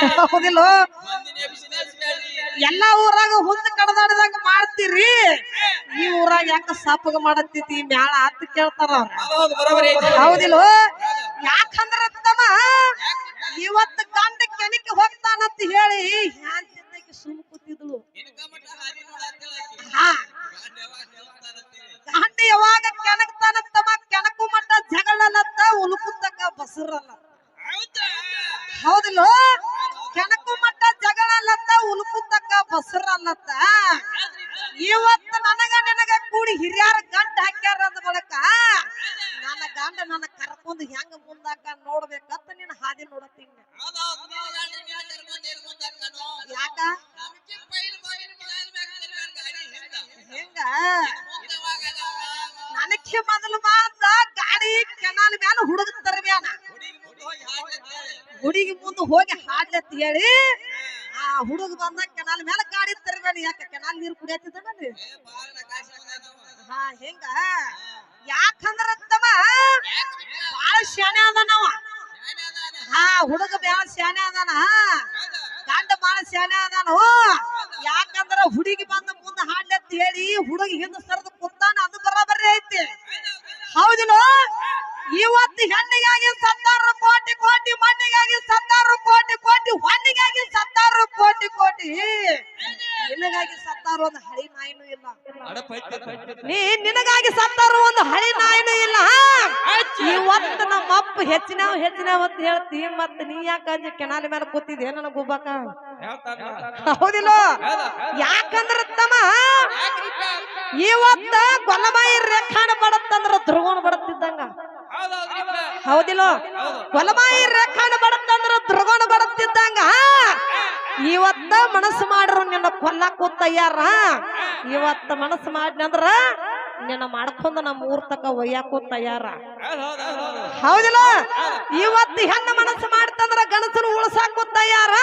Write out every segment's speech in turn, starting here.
ಹೌದಿಲ್ಲ? ಎಲ್ಲಾ ಊರಾಗ ಹುಂದ ಕಡದಾಡಿದಂಗ ಮಾಡ್ತೀರಿ. ಈ ಊರಾಗ ಯಾಕ ಸಾಪಗ ಮಾಡತ್ತೈತಿ ಮ್ಯಾಳ ಅಂತ ಕೇಳ್ತಾರ. ಹೌದಿಲ್ಲ? ಯಾಕಂದ್ರ ತಮ್ಮ ಇವತ್ತು ಗಂಡ ಹೋಗ್ತಾನಂತ ಹೇಳಿ ಸುಮ್ ಕೂತಿದ್ಳು ಗಂಡ ಯಾವಾಗ ಕೆಣಕ್ತಾನಂತಮ್ಮ ಕೆಣಕು ಮಟ್ಟ ಜಗಳಲ್ಲತ್ತ ಉಲುಕುತ್ತಕ್ಕ ಬಸರಲ್ಲ? ಹೌದಿಲ್ಲ ಕೆಣಕು ಮಟ್ಟ ಜಗಳ ಅಲ್ಲತ್ತ ಜಗಳಲ್ಲತ್ತ ಬಸರ ಅಲ್ಲತ್ತ ಇವತ್ತು ನನಗ ನಿನಗ ಕೂಡಿ ಹಿರಿಯರ ಗಂಟ ಹಾಕ್ಯಾರ ಅದ ಬಳಕ ನನ್ನ ಗಂಡ ನನ್ನ ಕರ್ಕೊಂಡು ಹೆಂಗ ಮುಂದಾಕ ನೋಡ್ಬೇಕಂತ ನೀನ್ ಹಾದಿ ನೋಡತ್ತೀನಿ? ಯಾಕ ಹೆಂಗ? ನನಕ್ಕೆ ಮೊದಲು ಮಾತ ಗಾಡಿ ಕೆನಾಲ್ ಮ್ಯಾಲ ಹುಡುಗ ತರ್ಬ್ಯಾನ ಹುಡುಗಿ ಮುಂದೆ ಹೋಗಿ ಹಾಡ್ಲತ್ತೇಳಿ. ಹುಡುಗಿ ಮುಂದೆ ಹೋಗಿ ಹಾಡ್ಲತ್ ಹೇಳಿ ಆ ಹುಡುಗ ಬಂದ ಕೆನಾಲ್ ಮೇಲೆ ಗಾಡಿ ತರಬೇಡಿ ಯಾಕೆ ಕೆನಾಲ್ ನೀರು ಅದಾವ. ಹಾ ಹೆಂಗ. ಯಾಕಂದ್ರ ತಮ್ಮ? ಬಾಳ ಶಾನೆ ಅದಾನವ ಹಾ ಹುಡುಗ ಬಾಳ ಶಾಣೆ ಅದಾನ? ಗಂಡ ಬಾಳ ಶಾನೆ ಅದಾನು ಯಾಕಂದ್ರ ಹುಡುಗಿ ಬಂದ ಮುಂದೆ ಹಾಡ್ಲತ್ ಹೇಳಿ ಹುಡುಗಿ ಹಿಂದ ಸರದು ಕುತ್ತಾನ ಅದು ಬರಬರ್ರಿ ಐತಿ. ಹೌದಿಲ್ಲ? ಇವತ್ತು ಹೆಣ್ಣಿಗಾಗಿ ಸತ್ತಾರು ಕೋಟಿ ಕೋಟಿ ಸತ್ತಾರು ಕೋಟಿ ಕೋಟಿ ಹೊಣ್ಣಿಗಾಗಿ ಸತ್ತಾರು ಕೋಟಿ ಕೋಟಿ ನಿನಗಾಗಿ ಸತ್ತಾರು ಒಂದು ಹಳಿ ನಾಯಿನೂ ಇಲ್ಲ. ನೀ ನಿನಗಾಗಿ ಸತ್ತಾರು ಒಂದು ಹಳಿ ನಾಯಿನೂ ಇಲ್ಲ ಇವತ್ತು ನಮ್ಮ ಅಪ್ಪ ಹೆಚ್ಚಿನ ಹೆಚ್ಚಿನ ಅಂತ ಹೇಳ್ತಿ ಮತ್ತ ನೀ ಯಾಕ ಅಂಜಿ ಕೆನಾಲಿ ಮೇಲೆ ಕೂತಿದ್ದೆ ನನಗ ಗುಬ್ಬಾಕ. ಹೌದಿಲ್ಲ ಹೌದಾ? ಯಾಕಂದ್ರ ತಮ್ಮ? ಇವತ್ತ ಗೊಲಬಾಯಿ ರೇಖಾಣ ಬಡತ್ತಂದ್ರ ಧ್ರುವಣ ಬಡತ್ತಿದ್ದಂಗ. ಹೌದಿಲ್ಲ? ಹೌದು. ಗೊಲಬಾಯಿ ರೇಖಾಣ ಬಡತ್ತಂದ್ರ ಧ್ರುವಣ ಬಡತ್ತಿದ್ದಂಗ ಇವತ್ತ ಮನಸ್ಸು ಮಾಡ್ರು ನಿನ್ನ ಕೊಲ್ಲಕ್ಕೂ ತಯಾರ ಇವತ್ತ ಮನಸ್ಸು ಮಾಡ್ನಂದ್ರ ನಿನ್ನ ಮಾಡ್ಕೊಂಡ ನಮ್ಮ ಊರ್ ತಕ ಒಯ್ಯಾಕು ತಯಾರ ಹೌದು, ಹೌದು, ಹೌದು, ಹೌದು. ಹೌದಿಲ್ಲ ಇವತ್ತು ಹೆಣ್ಣು ಮನಸ್ಸು ಮಾಡ್ತಂದ್ರ ಗಣಸನ ಉಳ್ಸಾಕು ತಯಾರ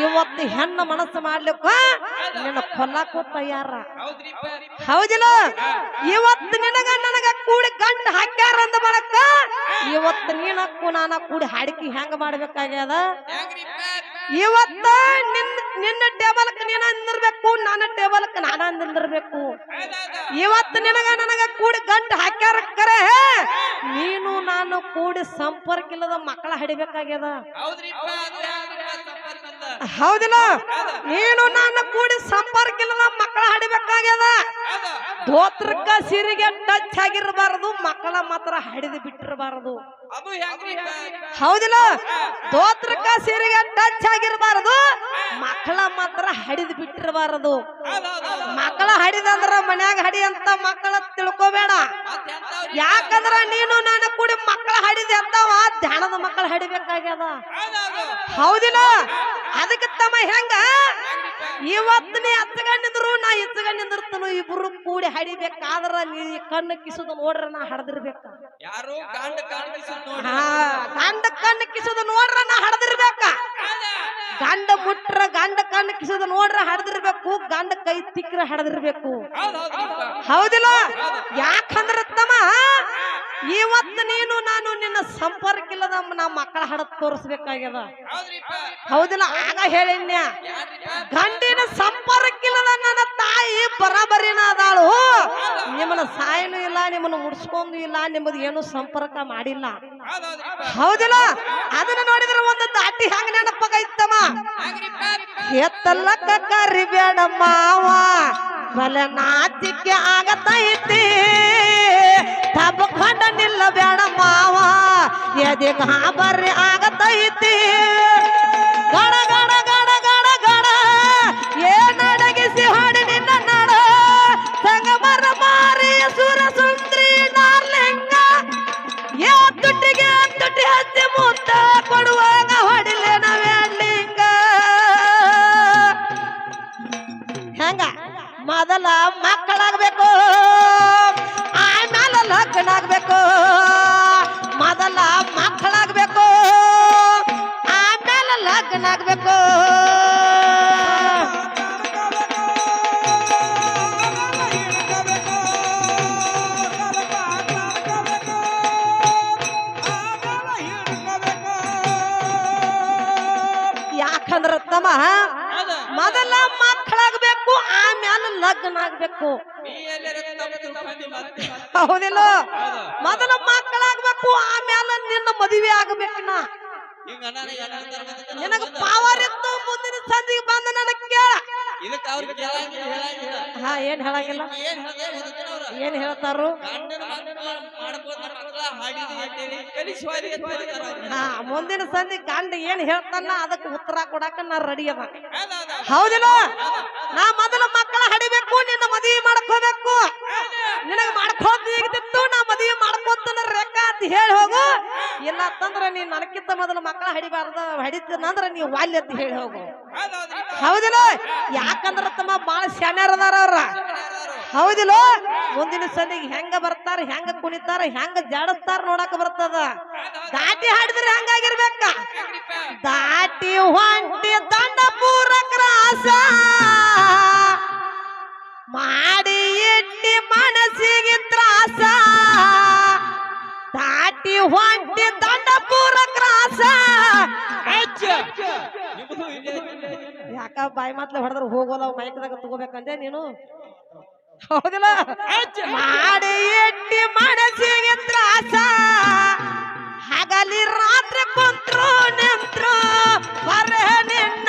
ಇವತ್ತು ಹೆಣ್ಣು ಮನಸ್ಸು ಮಾಡ್ಲಿಕ್ಕ ನಿನ್ನ ಕೊಲ್ಲಾಕು ತಯಾರ. ಹೌದಿಲ್ಲ ಇವತ್ತು ನಿನಗ ನನಗ ಕೂಡಿ ಗಂಡ ಹಾಕ್ಯಾರ ಅಂದ ಬಳಕ ಇವತ್ತು ನೀನಕ್ಕು ನಾನ ಕೂಡಿ ಹಾಡಿಕೆ ಹೆಂಗ ಮಾಡ್ಬೇಕಾಗ್ಯದ? ಇವತ್ತ ನಿನ್ನ ನಿನ್ನ ಟೇಬಲ್ಕ್ ನೀನ ನಿಂದಿರ್ಬೇಕು, ನನ್ನ ಟೇಬಲ್ಕ್ ನಾನ. ಇವತ್ತು ನಿನಗ ನನಗ ಕೂಡಿ ಗಂಟು ಹಾಕ್ಯಾರ ಕರೆ ನೀನು ನಾನು ಕೂಡಿ ಸಂಪರ್ಕ ಇಲ್ಲದ ಮಕ್ಕಳ ಹಡಿಬೇಕಾಗ್ಯದ? ಹೌದಿಲ್ಲ ನೀನು ನಾನು ಕೂಡಿ ಸಂಪರ್ಕ ಇಲ್ಲದ ಮಕ್ಕಳ ಹಡಿಬೇಕಾಗ್ಯದ. ಧೋತ್ರಕ್ಕ ಸಿರಿಗೆ ಟಚ್ ಆಗಿರಬಾರದು, ಮಕ್ಕಳ ಮಾತ್ರ ಹಡಿದು ಬಿಟ್ಟಿರಬಾರದು? ಹೌದಿಲ್ಲ ಧೋತ್ರಕ್ಕ ಸಿರಿಗೆ ಟಚ್ ಆಗಿರಬಾರದು ಮಕ್ಕಳ ಮಾತ್ರ ಹಡಿದ್ ಬಿಟ್ಟಿರಬಾರದು. ಮಕ್ಕಳ ಹಡಿದಂದ್ರ ಮನ್ಯಾಗ ಹಡಿ ಅಂತ ಮಕ್ಕಳ ತಿಳ್ಕೊಬೇಡ. ಯಾಕಂದ್ರ ನೀನು ನಾನು ಕೂಡಿ ಮಕ್ಕಳ ಹಡಿದೆ ಅಂತಾವ ಧ್ಯಾನದ ಮಕ್ಕಳ ಹಡಿಬೇಕಾಗ್ಯದ. ಹೌದು, ಹೌದು. ಹೌದಿಲ್ಲ? ಅದಕ್ಕೆ ತಮ್ಮ ಹೆಂಗ? ಇವತ್ತು ನೀ ನಿಂದ್ರು ನಾ ಇಚ್ಚಗಂಡ್ ನಿಂದಿರ್ತನು ಇಬ್ರು ಕೂಡಿ ಹಡಿಬೇಕಾದ್ರ ನೀ ಕಣ್ಣು ಕಿಸುದು ನೋಡ್ರ ನಾ ಹಡದಿರ್ಬೇಕ. ಹಾ ಗಂಡ ಕಣ್ಣು ಕಿಸುದು ನೋಡ್ರ ನಾ ಹಡದಿರ್ಬೇಕ. ಗಂಡ ಮುಟ್ರ ಗಂಡ ಕಣ್ಣು ಕಿಸದ ನೋಡ್ರ ಹಡದಿರ್ಬೇಕು, ಗಂಡ ಕೈ ತಿಕ್ರ ಹಡದಿರ್ಬೇಕು. ಹೌದು ಹೌದಿಲ್ಲ? ಯಾಕಂದ್ರ ತಮ್ಮ, ಇವತ್ತು ನೀನು, ನಾನು ನಿನ್ನ ಸಂಪರ್ಕ ಇಲ್ಲದ ನಮ್ಮ ಮಕ್ಕಳ ಹಡ ತೋರಿಸ್ಬೇಕಾಗ್ಯದ. ಹೌದಿಲ್ಲ? ಆಗ ಹೇಳಿನ್ಯ. ಗಂಡಿನ ಸಂಪರ್ಕ ಇಲ್ಲದ ನನ್ನ ತಾಯಿ ಬರಬರಿನಾದಳು ಅದಾಳು. ನಿಮ್ಮನ್ನ ಸಾಯನು ಇಲ್ಲ ನಿಮ್ಮನ್ನು ಮುಡ್ಸ್ಕೊಂಡು ಇಲ್ಲ ನಿಮ್ಮದು ಏನು ಸಂಪರ್ಕ ಮಾಡಿಲ್ಲ. ಹೌದಿಲ್ಲ? ಅದನ್ನ ನೋಡಿದ್ರೆ ಒಂದು ದಾಟಿ ಹಂಗ ನೆನಪಾಗೈತಮ್ಮ ಇತ್ತಮ್ಮ. ಎತ್ತಲ್ಲಕ್ಕ ಕರಿಬೇಡ ಮಾವ. ಬಲೆ ನಾಚಿಕೆ ಆಗತೈತಿ ತಬ್ಕೊಂಡ ನಿಲ್ಲಬೇಡ ಮಾವ. ಎದೆ ಗಾಬರಿ ಆಗತೈತಿ ಹಚ್ಚಿ ಮುತ್ತ ಕೊಡುವಾಗ ಹೊಡಿಲೆ ವೇಡ್ಲಿಂಗ ಹೆಂಗ? ಮೊದಲ ಮಕ್ಕಳಾಗ್ಬೇಕು ಆಮೇಲೆ ಲಗ್ನ ಯಾಕಂದ್ರ ತಮ್ಮ. ಮೊದಲ ಮಕ್ಕಳಾಗ್ಬೇಕು ಆಮೇಲೆ ಲಗ್ನ ಆಗ್ಬೇಕು. ಹೌದಿಲ್ಲ ಹೌದು. ಮೊದಲ ಮಕ್ಕಳಾಗ್ಬೇಕು ಆಮ್ಯಾಲ ನಿನ್ನ ಮದುವೆ ಆಗ್ಬೇಕು ನಾ ನನಗೆ ಪವರ್ ಇತ್ತು ಮುಂದಿನ ಸಂದಿಗೆ ಬಂದ ನನಗೆ ಕೇಳ ಇದಕ್ಕೆ ಅವ್ರಿಗೆ ಹಾ ಏನ್ ಹೇಳಂಗಿಲ್ಲ? ಏನ್ ಅವ್ರ? ಹೇಳ್ತಾರು? ಗಂಡನ ಮಕ್ಕಳ ಮಾಡ್ಬೋದ ಮಕ್ಕಳ ಹಾಡಿದ ಅಂತೇಳಿ ಕಲಿಸುವಾರಿ ಅಂತ ಹೇಳ್ತಾರ ಅವ್ರು. ಹಾ ಮುಂದಿನ ಸಂಧಿ ಗಂಡ ಏನ್ ಹೇಳ್ತಾನ ಅದಕ್ಕೆ ಉತ್ತರ ಕೊಡಾಕ ನಾ ರೆಡಿ ಅದ. ಹೌದು, ಹೌದು. ಹೌದಿಲ್ಲ? ನಾ ಮೊದಲ ಮಕ್ಕಳ ಹಡಿಬೇಕು ನಿನ್ನ ಮದುವೆ ಮಾಡ್ಕೋಬೇಕು. ನಿನಗೆ ಮಾಡ್ಕೋದಿತ್ತು ನಾ ಮದುವೆ ಮಾಡ್ಕೋ ಅಂತ ಹೇಳಿ ಹೋಗು. ಇಲ್ಲ ಅಂತಂದ್ರ ನೀನ್ ನನಕ್ಕಿಂತ ಮೊದಲು ಮಕ್ಕಳ ಹಡಿಬಾರ್ದ ಹಡಿತನಂದ್ರ ನೀ ವಾಲ್ಯ ಅಂತ ಹೇಳಿ ಹೋಗು. ಹೌದಿಲ್ಲ? ಯಾಕಂದ್ರ ತಮ್ಮ ಬಾಳ ಶಾಣ್ಯಾರ ಅದಾರ ಅವ್ರ? ಹೌದಿಲ್ಲ? ಮುಂದಿನ ಸಂದಿಗೆ ಹೆಂಗ ಬರ್ತಾರ, ಹೆಂಗ ಕುಣಿತಾರ, ಹೆಂಗ ಜಾಡಸ್ತಾರ ನೋಡಕ್ ಬರ್ತದ. ದಾಟಿ ಹಾಡಿದ್ರೆ ಹೆಂಗಾಗಿರ್ಬೇಕ? ದಾಟಿ ಹೊಂಟಿ ದಂಡ ಪೂರ ಕ್ರಾಸ. ಹೊಂಟಿ ದಂಡ ಪೂರ ಕ್ರಾಸ. ಯಾಕ ಬಾಯಿ ಮಾತ್ಲ ಹೊಡೆದ್ರ ಹೋಗೋಲ್ಲ ಮೈಕ್ದಾಗ ತಗೋಬೇಕಂದೆ ನೀನು? ಹೌದಿಲ್ಲ? ಮಾಡಿ ಎಟ್ಟಿ ಮನಸ್ಸಿಗೆ ತ್ರಾಸ. ಹಗಲಿ ರಾತ್ರಿ ಕುಂತ್ರು ನಿಂತ್ರು ಬರೇ ನಿನ್ನ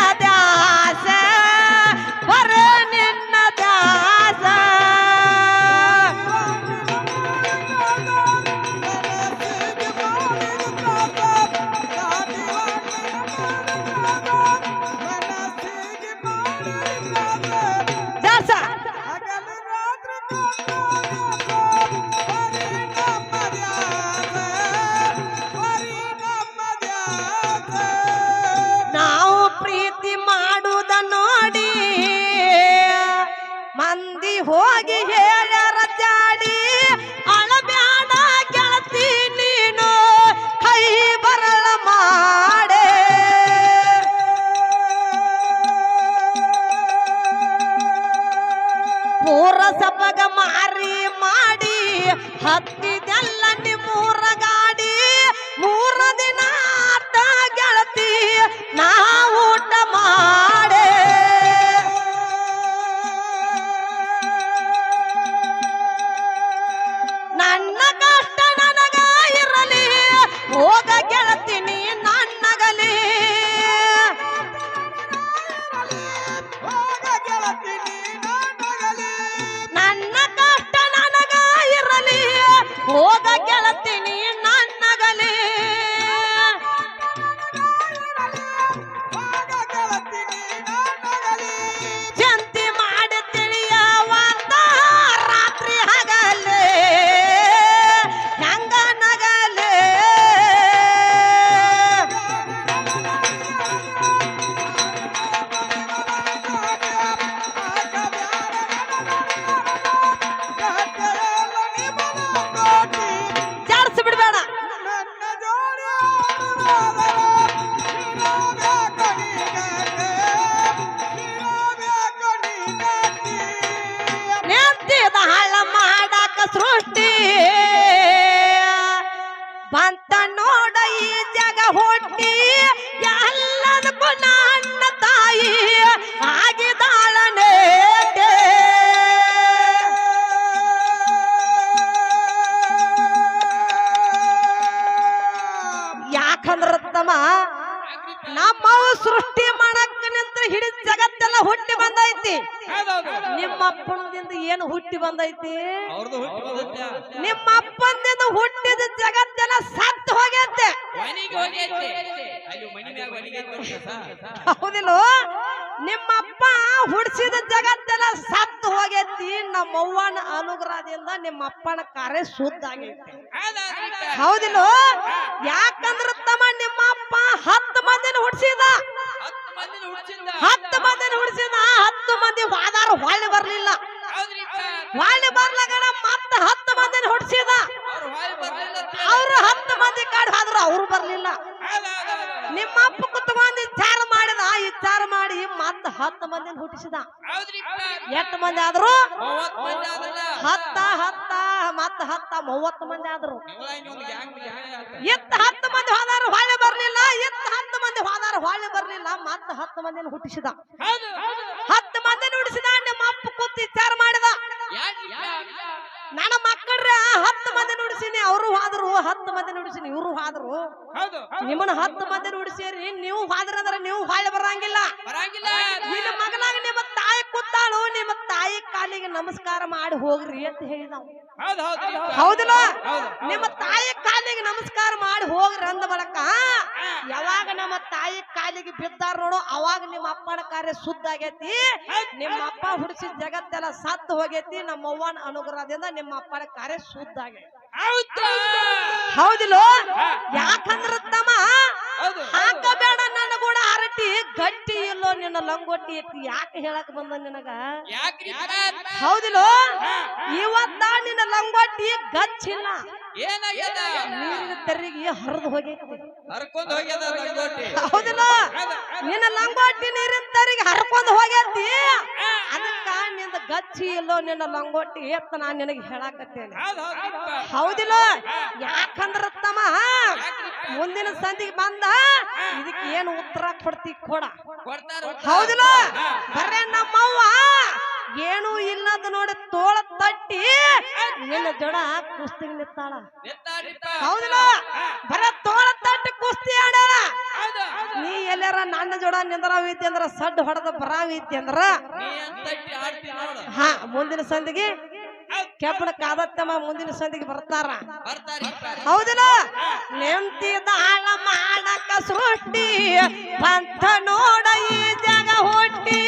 ಹುಟ್ಟಿ ಬಂದೈತಿ? ಅವ್ರದ್ದು ಹುಟ್ಟಿ ಬಂದೈತ್ಯಾ? ನಿಮ್ಮ ಅಪ್ಪಂದೇನು ಹುಟ್ಟಿದ ಜಗತ್ತೆಲ್ಲ ಸತ್ತು ಹೋಗೈತೆ. ಮನೆಗೆ ಹೋಗೈತೆ. ಅಲ್ಲಿ ಮನೆ ಮ್ಯಾಗ ಮನೆಗೆ ಐತಿ ಕೆಲ್ಸ. ಹೌದಿಲ್ಲ? ನಿಮ್ಮಪ್ಪ ಹುಡ್ಸಿದ ಜಗತ್ತೆಲ್ಲ ಸತ್ತು ಹೋಗೈತಿ. ನಮ್ಮವ್ವನ ಅನುಗ್ರಹದಿಂದ ನಿಮ್ಮ ಅಪ್ಪನ ಕಾರ್ಯ ಶುದ್ಧ ಆಗೈತಿ. ಹೌದಿಲ್ಲ? ಯಾಕಂದ್ರ ತಮ್ಮ ನಿಮ್ಮ ಅಪ್ಪ ಹತ್ತು ಮಂದಿನ ಹುಡ್ಸಿದ. ಹತ್ತು ಮಂದಿನ ಹುಡ್ಸಿದ್ದ. ಹತ್ತು ಮಂದಿನ ಹುಡ್ಸಿದ. ಹತ್ತು ಮಂದಿ ವಾದಾರ ಹೊಳ್ಳಿ ಬರ್ಲಿಲ್ಲ. ಹೊಳ್ಳಿ ಬರ್ಲಗಣ ಮತ್ತ ಹತ್ತು ಮಂದಿನ ಹುಡ್ಸಿದ ಅವ್ರು ಹೊಳ್ ಹತ್ತು ಮಂದಿ ಕಾಡ್ ಹೋದ್ರು, ಅವ್ರು ಬರ್ಲಿಲ್ಲ. ನಿಮ್ಮ ಅಪ್ಪ ಕುತ್ಕೊಂಡ್ ವಿಚಾರ ಮಾಡಿದ ವಿಚಾರ ಮಾಡಿ ಮತ್ತೆ ಹತ್ತು ಮಂದಿ ಹುಟ್ಟಿಸಿದ. ಎಷ್ಟು ಮಂದಿ ಆದ್ರು ಮಂದಿ. ಹತ್ತ ಹತ್ತ, ಮತ್ತ ಹತ್ತ, ಮೂವತ್ತು ಮಂದಿ ಆದ್ರು. ಇತ್ತ ಹತ್ತು ಮಂದಿ ಹೋದಾರು ಹೊಳೆ ಬರ್ಲಿಲ್ಲ, ಇತ್ತ ಹತ್ತು ಮಂದಿ ಮಂದಿ ಹೋದಾರ ಬರಲಿಲ್ಲ ಬರ್ಲಿಲ್ಲ ಮತ್ತ ಹತ್ತು ಮಂದಿನ ಹುಟ್ಟಿಸಿದ ನನ್ನ ಮಕ್ಕಳ್ರೆ ಹತ್ತು ಮಂದಿ ನುಡಿಸಿನಿ ಅವರು ಹಾದ್ರು ಹತ್ತು ಮಂದಿ ನುಡಿಸಿನಿ ಇವರು ಹಾದ್ರು. ಹೌದು ನಿಮ್ಮನ್ನ ಹತ್ತು ಮಂದಿ ನುಡಿಸಿರಿ ನೀವು ಹಾದ್ರಂದ್ರೆ ನೀವು ಹಾಳೆ ಬರಂಗಿಲ್ಲ. ಬರಂಗಿಲ್ಲ. ನಿನ್ನ ಮಗನಾಗ ನಿಮ್ಮ ತಾಯಿ ಕೂತಾಳು ನಿಮ್ಮ ತಾಯಿ ಕಾಲಿಗೆ ನಮಸ್ಕಾರ ಮಾಡಿ ಹೋಗ್ರಿ ಅಂತ ಹೇಳಿದವು ಹೌದಲ್ಲ ಹೌದು ಹೌದು ಹೌದಿಲ್ಲ? ನಿಮ್ಮ ತಾಯಿ ಕಾಲಿಗೆ ನಮಸ್ಕಾರ ಮಾಡಿ ಹೋಗ್ರಿ ಅಂದ ಬಳಕ ಯಾವಾಗ ನಮ್ಮ ತಾಯಿ ಕಾಲಿಗೆ ಬಿದ್ದಾರ ನೋಡು ಅವಾಗ ನಿಮ್ಮ ಅಪ್ಪನ ಕಾರ್ಯ ಶುದ್ಧ ಆಗೈತಿ. ನಿಮ್ಮ ಅಪ್ಪ ಹುಡ್ಸಿದ ಜಗತ್ತೆಲ್ಲ ಸತ್ತು ಹೋಗೈತಿ. ನಮ್ಮ ಅವ್ವನ ಅನುಗ್ರಹದಿಂದ ನಿಮ್ಮ ಅಪ್ಪನ ಕಾರ್ಯ ಶುದ್ಧ ಆಗೈತಿ. ಹೌದು. ಹೌದಿಲ್ಲ? ಯಾಕಂದ್ರ ತಮ್ಮ ಹಾಕಬೇಡ ಗಟ್ಟಿ ಇಲ್ಲೋ ನಿನ್ನ ಲಂಗೋಟಿ ಎತ್ತಿ ಯಾಕೆ ಹೇಳಕ್ ಬಂದ ನಿನಗ? ಹೌದಿಲ್ಲೋ? ಇವತ್ತ ನಿನ್ನ ಲಂಗೋಟಿ ಗಚ್ಚಿಲ್ಲ. ನೀರಿನ ತೆರಿಗೆ ಹರಿದು ಹೋಗೈತಿ. ಹೌದಿಲ್ಲ? ನಿನ್ನ ಲಂಗೋಟಿ ನೀರಿನ ತೆರಿಗೆ ಹರ್ಕೊಂಡು ಹೋಗೈತಿ. ಅದಕ್ಕ ನಿಂದ ಗಚ್ಚಿ ಇಲ್ಲೋ ನಿನ್ನ ಲಂಗೋಟಿ ಎತ್ತ ನಾನ್ ನಿನಗೆ ಹೇಳಾಕತ್ತೇನೆ. ಹೌದು ಹೌದು ಹೌದಿಲ್ಲ? ಯಾಕಂದ್ರ ತಮ್ಮ? ಮುಂದಿನ ಸಂಧಿಗೆ ಬಂದ? ಇದಕ್ಕೆ ಏನು ಉತ್ತರ ಕೊಡ್ತಿ ಕೊಡ. ಹೌದಿಲ್ಲ? ಬರ್ರೆ ನಮ್ಮವ್ವ. ಏನು ಇಲ್ಲದ ನೋಡಿ ತೋಳ ತಟ್ಟಿ ನಿನ್ನ ಜೋಡ ಕುಸ್ತಿ ನಿತ್ತಾಳ ಹೌದಿಲ್ಲ? ಬರ ತೋಳ ತಟ್ಟಿ ಕುಸ್ತಿ ಹೌದು ನೀ ಎಲ್ಲಾರ ನನ್ನ ಜೋಡ ನಿಂದ್ರಾವಿದ್ದಿ ಅಂದ್ರ ಸಡ್ ಹೊಡೆದ ಬರಾವಿದ್ದಿ ಅಂದ್ರ? ಹಾ ಮುಂದಿನ ಸಂಧಿಗೆ ಕೆಬ್ಬಣ ಕಾದತ್ತಮ್ಮ ಮುಂದಿನ ಸಂದಿಗೆ ಬರ್ತಾರ. ಹೌದಿಲ್ಲ? ನೆಮ್ತಿದಾಳ ಮಾಡಕ ಸೃಷ್ಟಿ ಪಂಥ ನೋಡ ಈ ಜಗ ಹುಟ್ಟಿ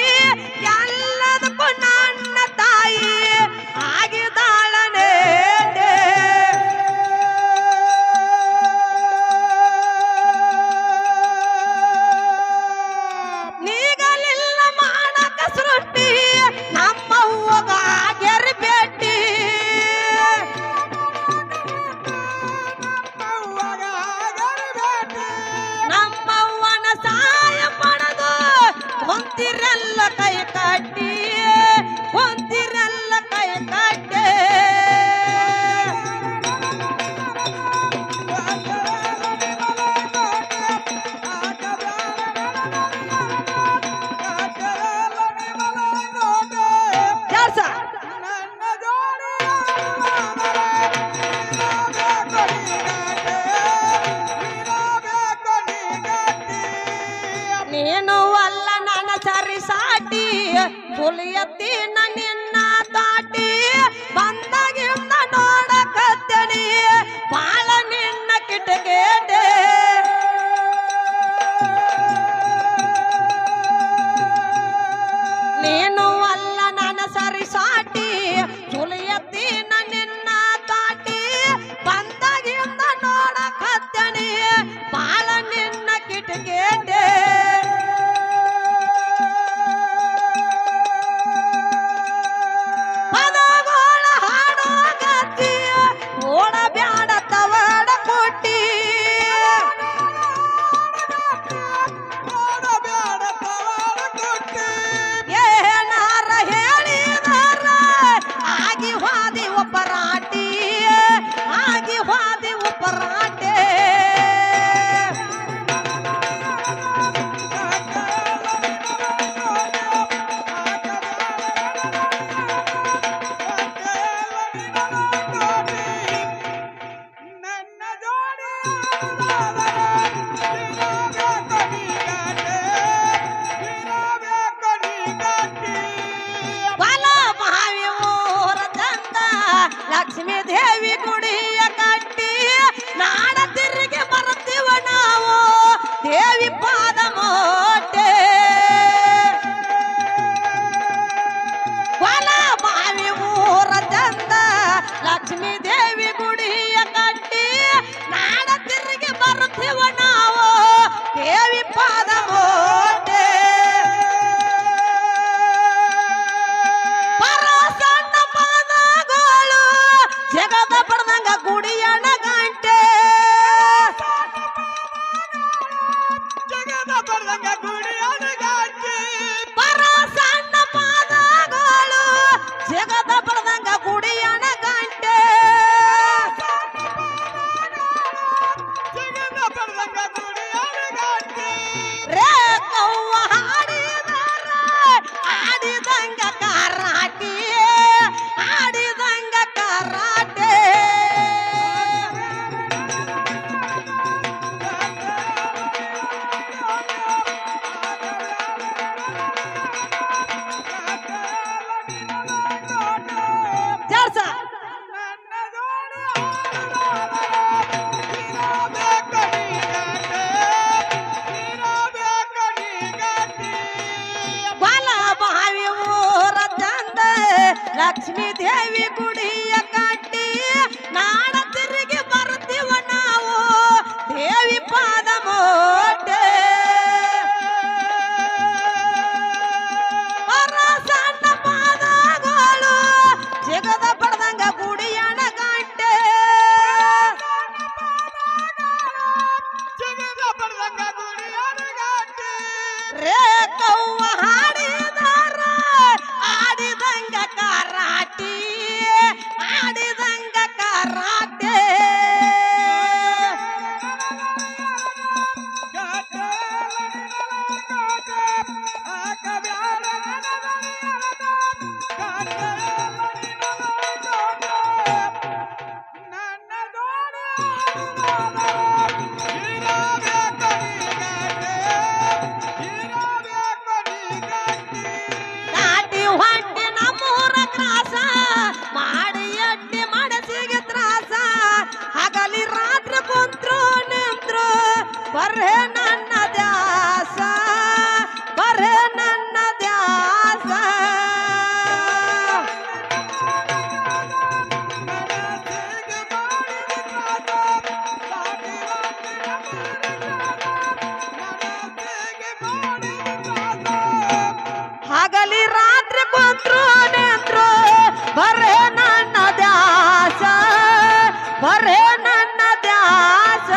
ಬರ್ರೆ ನನ್ನ ದ್ಯಾಸ.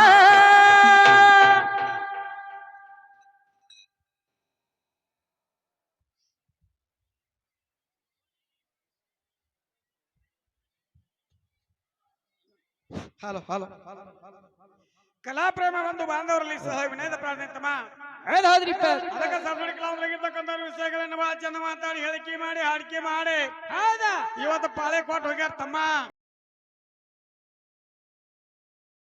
Hello hello. ಕಲಾಪ್ರೇಮ ಒಂದು ಬಾಂಧವರಲ್ಲಿ ಸಹ ವಿನಯದ ಪ್ರಾರ್ಥನೆ ತಮ್ಮ ಹೌದ್ ಹೌದ್ರಿಪ್ಪ ಅದಕ್ಕೆ ಸರ್ವಡಿ ಕಲಾವಿದರಾಗಿರ್ತಕ್ಕಂಥ ವಿಷಯಗಳನ್ನ ಬಹಳ ಚಂದ ಮಾತಾಡಿ ಹೇಳಿಕೆ ಮಾಡಿ ಹಾಡಿಕೆ ಮಾಡಿ. ಹೌದಾ? ಇವತ್ತು ಪಾಳೆ ಕೊಟ್ಟು ಹೋಗ್ಯಾರ ತಮ್ಮ.